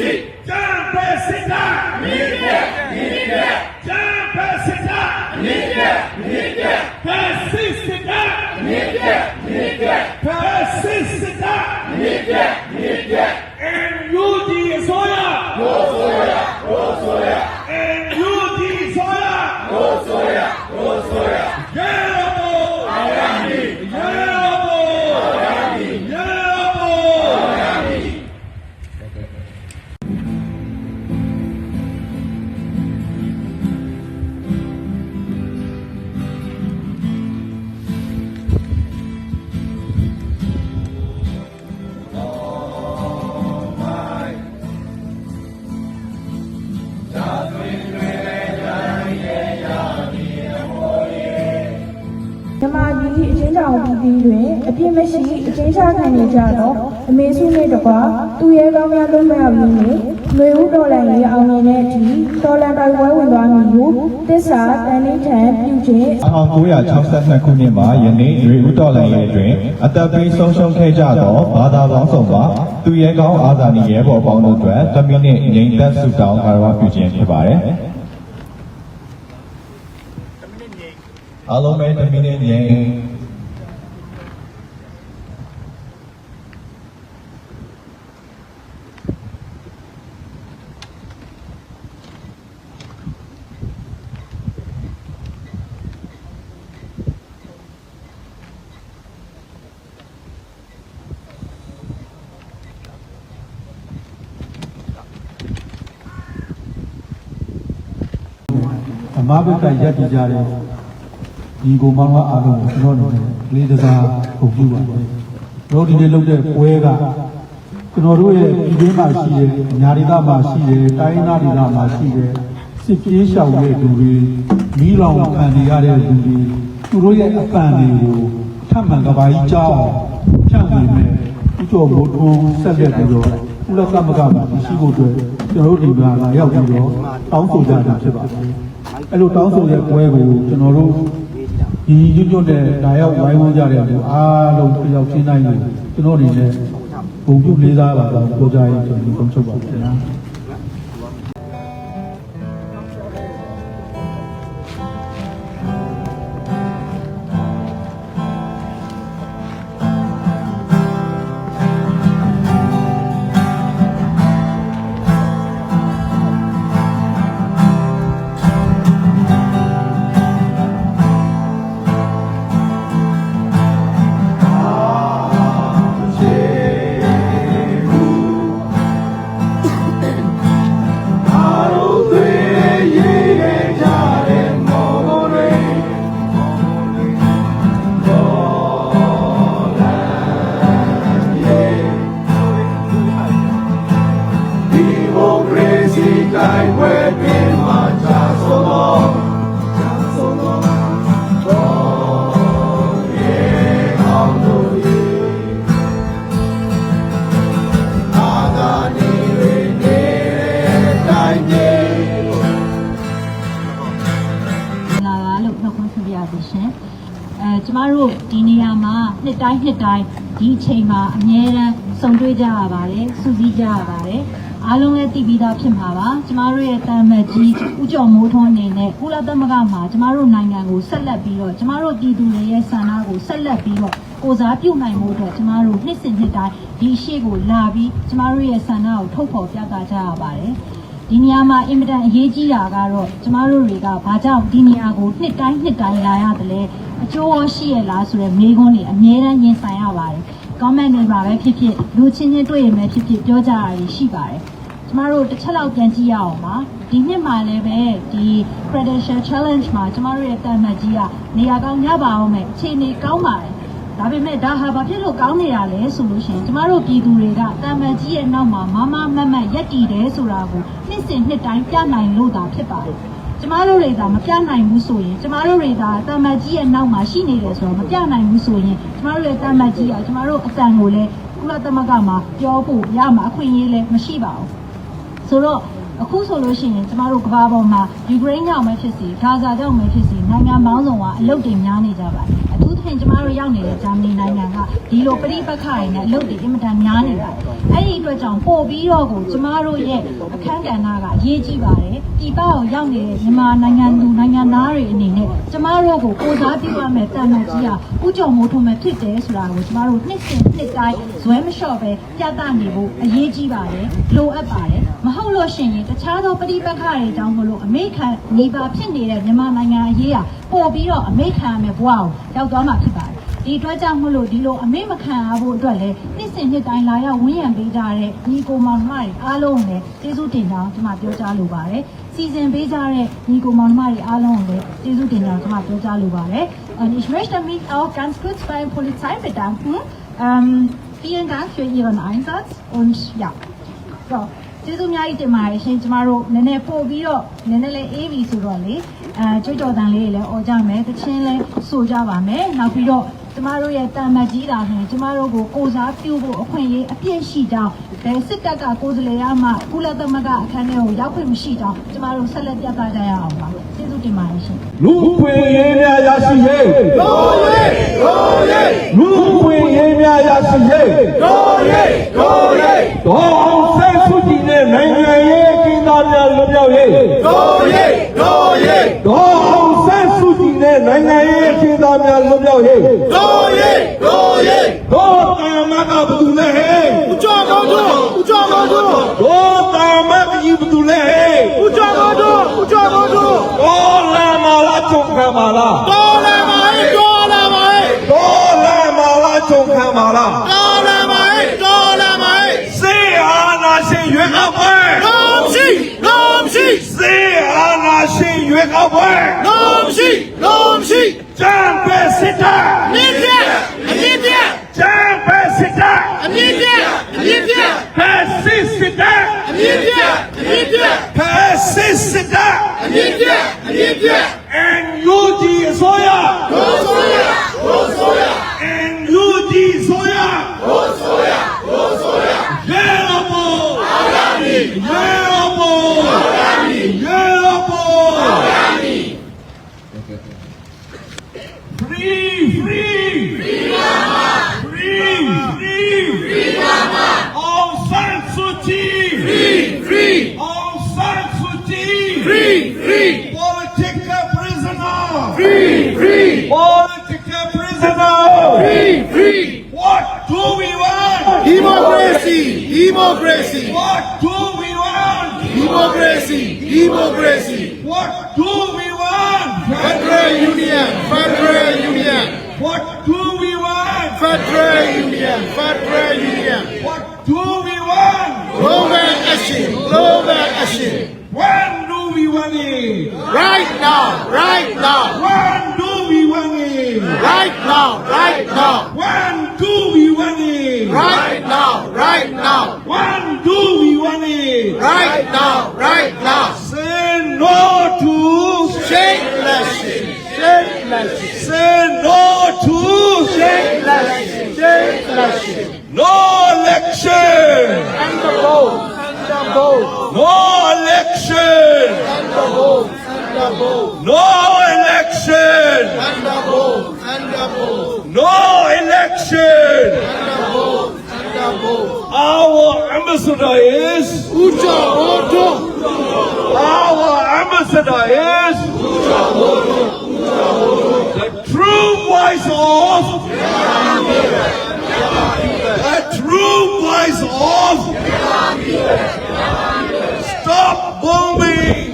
ရှိကြံဖက်စစ်တာမြင့်မြတ်မြင့်မြတ်ကြံဖ ပြည်ပြည်တွင်အပြစ်မရှိအချင်းချခံနေကြသောအမေစုနှင့်တကွာသူရဲကောင်းများလွတ်မြောက်ရေးနှင့်လွေဦးတော်လန်ရေးအောင်မြင်တဲ့အထိတော်လန်တိုက်ပွဲဝင်သွားမည်ဟုတစ္ဆာတန်လေးထံပြုခြင်း1962ခုနှစ်မှာယနေ့ရွေဦးတော်လှန်ရေးတွင်အသက်ပေးဆုံးရှုံးခဲ့ကြသောဘာသာပေါင်းစုံကသူရဲကောင်းအာဇာနည်ရဲဘော်ပေါင်းတို့အတွက်တမီနှင့်ငြိမ်သက်ဆုတောင်းကာရဝပြုခြင်းဖြစ်ပါတယ်အားလုံးပဲတမီနှင့်ငြိမ် ဓမ္မဘက်ကရက်တည်ကြတဲ့ဒီကိုမောင်ကအားလုံးကိုကျွန်တော်တို့လေးတစားပုံပြပါတယ်။တို့ဒီနေ့လုပ်တဲ့ပွဲကကျွန်တော်တို့ရဲ့ဒီထဲမှာရှိတဲ့ညာဒေသမှာရှိတဲ့တိုင်းနာဒေသမှာရှိတဲ့စစ်ပြေးရှောင်တဲ့လူတွေမိလောင်ခံနေရတဲ့လူတွေသူတို့ရဲ့အပန်တွေကိုထပ်မံကဘာကြီးကြောင်းဖြန့်နေမယ်ဥကျော်ဘိုးထွန်းဆက်လက်ပြီးတော့ကုလသမဂ္ဂမှာရှိဖို့အတွက်ကျွန်တော်တို့ဒီမှာလာရောက်ပြီးတော့တောင်းဆိုကြတာဖြစ်ပါတယ်။ အဲ့လိုတောင်းဆိုတဲ့ပွဲကိုကျွန်တော်တို့ဒီရွညွတ်တဲ့ဒါရောက်ဝိုင်းဝန်းကြတဲ့လူအားလုံးပြောက်ချင်းတိုင်းကိုကျွန်တော်အနေနဲ့ဘုံပြုလေးစားပါတော့ပြောကြရင်ကျွန်တော်တို့ချုပ်ပါခင်ဗျာ။ ကျမတို့ဒီနေရာမှာနှစ်တိုင်းနှစ်တိုင်းဒီအချိန်မှာအမြဲတမ်းစုံတွေ့ကြရပါတယ်စူးစီးကြရပါတယ်အားလုံးလည်းသိပြီးသားဖြစ်မှာပါကျမတို့ရဲ့တာမတ်ကြီးဦးကျော်မိုးထွန်းအနေနဲ့ကုလသမဂ္ဂမှာကျမတို့နိုင်ငံကိုဆက်လက်ပြီးတော့ကျမတို့ပြည်သူတွေရဲ့ဆန္ဒကိုဆက်လက်ပြီးတော့ကိုစားပြုနိုင်မှုအတွက်ကျမတို့နှစ်စဉ်နှစ်တိုင်းဒီရှေ့ကိုလာပြီးကျမတို့ရဲ့ဆန္ဒကိုထုတ်ဖော်ပြသကြရပါတယ် ဒီနေရာမှာအင်မတန်အရေးကြီးတာကတော့ကျမတို့တွေကဘာကြောင့်ဒီနေရာကိုနှစ်တိုင်းနှစ်တိုင်းလာရတယ်လဲအကျိုးရောရှိရလားဆိုတဲ့မေးခွန်းတွေအမြဲတမ်းရင်ဆိုင်ရပါတယ်။ comment တွေပါပဲဖြစ်ဖြစ်လူချင်းချင်းတွေ့ရမယ်ဖြစ်ဖြစ်ပြောကြတာတွေရှိပါတယ်။ကျမတို့တစ်ချက်လောက်ပြန်ကြည့်ရအောင်ပါ။ဒီနှစ်မှာလည်းပဲဒီ credential challenge မှာကျမတို့ရဲ့တာမတ်ကြီးကနေရာကောင်းရပါအောင်မယ်အခြေအနေကောင်းပါတယ်။ ဒါပေမဲ့ဒါဟာဘာဖြစ်လို့ကောင်းနေတာလဲဆိုလို့ရှိရင်ကျမတို့ပြည်သူတွေကတာမန်ကြီးရဲ့နောက်မှာမမမတ်မတ်ရက်တည်တယ်ဆိုတာကိုနှစ်စဉ်နှစ်တိုင်းပြနိုင်လို့သာဖြစ်ပါတယ်။ကျမတို့တွေသာမပြနိုင်ဘူးဆိုရင်ကျမတို့တွေသာတာမန်ကြီးရဲ့နောက်မှာရှိနေတယ်ဆိုတော့မပြနိုင်ဘူးဆိုရင်ကျမတို့ရဲ့တာမန်ကြီးကကျမတို့အတန်ကိုလည်းကုလသမဂ္ဂမှာပြောဖို့ရမှာအခွင့်အရေးလည်းမရှိပါဘူး။ဆိုတော့အခုဆိုလို့ရှိရင်ကျမတို့ကမ္ဘာပေါ်မှာယူကရိန်းကြောင့်ပဲဖြစ်စီဂါဇာကြောင့်ပဲဖြစ်စီနိုင်ငံပေါင်းစုံကအလုတ်တင်များနေကြပါတယ်အထူး သဖြင့်ကျမတို့ရောက်နေတဲ့ဂျာမနီနိုင်ငံကဒီလိုပြိပက္ခတွေနဲ့အလုပ်တွေအင်မတန်များနေပါတယ်အဲ့ဒီအတွက်ကြောင့်ပို့ပြီးတော့ကိုကျမတို့ရဲ့အခန်းကဏ္ဍကအရေးကြီးပါတယ် ပြည်ပကိုရောက်နေတဲ့မြန်မာနိုင်ငံသူနိုင်ငံသားတွေအနေနဲ့ကျမတို့ကိုကိုစားပြုရမယ်တန်မာကြီးဟာဥကြုံမိုးထုံမဲ့ဖြစ်တယ်ဆိုတာကိုကျမတို့နှစ်စဉ်နှစ်တိုင်းဇွဲမလျှော့ပဲပြသနေဖို့အရေးကြီးပါတယ်လိုအပ်ပါတယ်မဟုတ်လို့ရှိရင်တခြားသောပြိပက္ခတွေကြောင့်မလို့အမေခံနေပါဖြစ်နေတဲ့မြန်မာနိုင်ငံအရေးဟာပို့ပြီးတော့အမေခံရမယ်ဘဝကိုရောက်သွားမှာဖြစ်ပါတယ် ဒီအတွက်ကြောင့်မလို့ဒီလိုအမေမခံရဖို့အတွက်လည်းနှစ်စဉ်နှစ်တိုင်းလာရောက်ဝန်းရံပေးကြတဲ့ညီကိုမောင်နှမတွေအားလုံးကိုလည်းကျေးဇူးတင်ကြောင်းကျွန်မပြောကြားလိုပါတယ်စီစဉ်ပေးကြတဲ့ညီကိုမောင်နှမတွေအားလုံးကိုလည်းကျေးဇူးတင်ကြောင်းကျွန်မပြောကြားလိုပါတယ် Und ich möchte mich auch ganz kurz beim Polizei bedanken. Ähm, vielen Dank für Ihren Einsatz und ja. So, ကျေးဇူးအများကြီးတင်ပါတယ်ရှင်ကျမတို့နည်းနည်းပို့ပြီးတော့နည်းနည်းလေးအေးပြီဆိုတော့လေအဲကြွကြော်တန်လေးတွေလည်းអော်ကြမယ်တချင်းလည်းဆိုကြပါမယ်နောက်ပြီးတော့ ကျမတို့ရဲ့တာမတ်ကြီးတာဆိုရင်ကျမတို့ကိုကိုစားပြုဖို့အခွင့်အရေးအပြည့်ရှိကြောင်းဘယ်စစ်တပ်ကကိုယ်စားလှယ်ရမှကုလသမဂ္ဂအခမ်းအနားကိုရောက်ခွင့်မရှိကြောင်းကျမတို့ဆက်လက်ပြသကြရအောင်ပါကျေးဇူးတင်ပါတယ်ရှင်လူခွေရေးများရရှိရေးတော်ရေးတော်ရေးလူခွေရေးများရရှိရေးတော်ရေးတော်ရေးတော်အောင်ဆန်းစုကြည်နဲ့နိုင်ငံရေးကိန်းသားများလွတ်မြောက်ရေးတော်ရေးတော်ရေးတော်အောင်ဆန်းစုကြည်နဲ့နိုင်ငံရေးကိန်းသားများလွတ်မြောက်ရေးတော်ရေးတော်ရေးတော်တမကဘသူလဲဟဲ့ဦးကျော်ကောင်းတို့ဦးကျော်ကောင်းတို့တော်တမကကြီးဘသူလဲဟဲ့ဦးကျော်ကောင်းတို့ဦးကျော်ကောင်းတို့တော် လာမာလာချုံခံပါလားတော်လာပါရဲ့တော်လာပါရဲ့တော်လာမာလာချုံခံပါလားတော်လာပါရဲ့တော်လာပါရဲ့စေအာနာရှင်ရွေးကောက်ပွဲတော်ရှိတော်ရှိစေအာနာရှင်ရွေးကောက်ပွဲတော်ရှိတော်ရှိဂျမ်ပဲစစ်တာမြင့်ပြတ်အမြင့်ပြတ်ဂျမ်ပဲစစ်တာအမြင့်ပြတ်အမြင့်ပြတ်ဖက်စစ်စစ်တာအမြင့်ပြတ်အမြင့်ပြတ်ဖက်စစ်စစ်တာ အမြ free. What do we want? democracy democracy What do we want? democracy democracy What do we want? federal union federal union What do we want? federal union federal union What do we want? global action global action When do we want it? right now right now When do we want it? Right now right now. When do we want it? right now right now. When do we want it? right now right now. Say no to shameless. Shameless. Say no to shameless. Shameless. No election. and the vote. And the vote. No election. and the vote. And the vote. No election. and the vote and No election. and the and the Our ambassador is. Ucha Oto Our ambassador is. The true voice of. The true voice of. Stop bombing.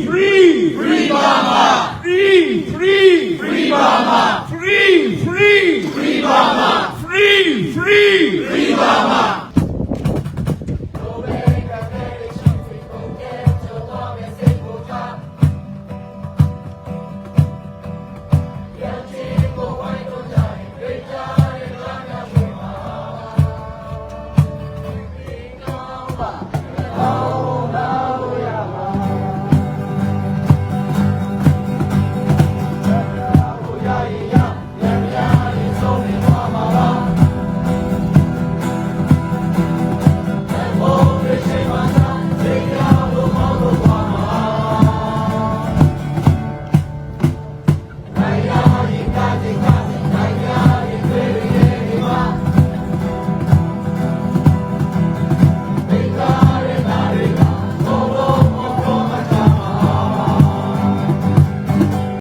free, free, free Burma, free, free, free Burma, free, free, free Burma, free, free, free Burma.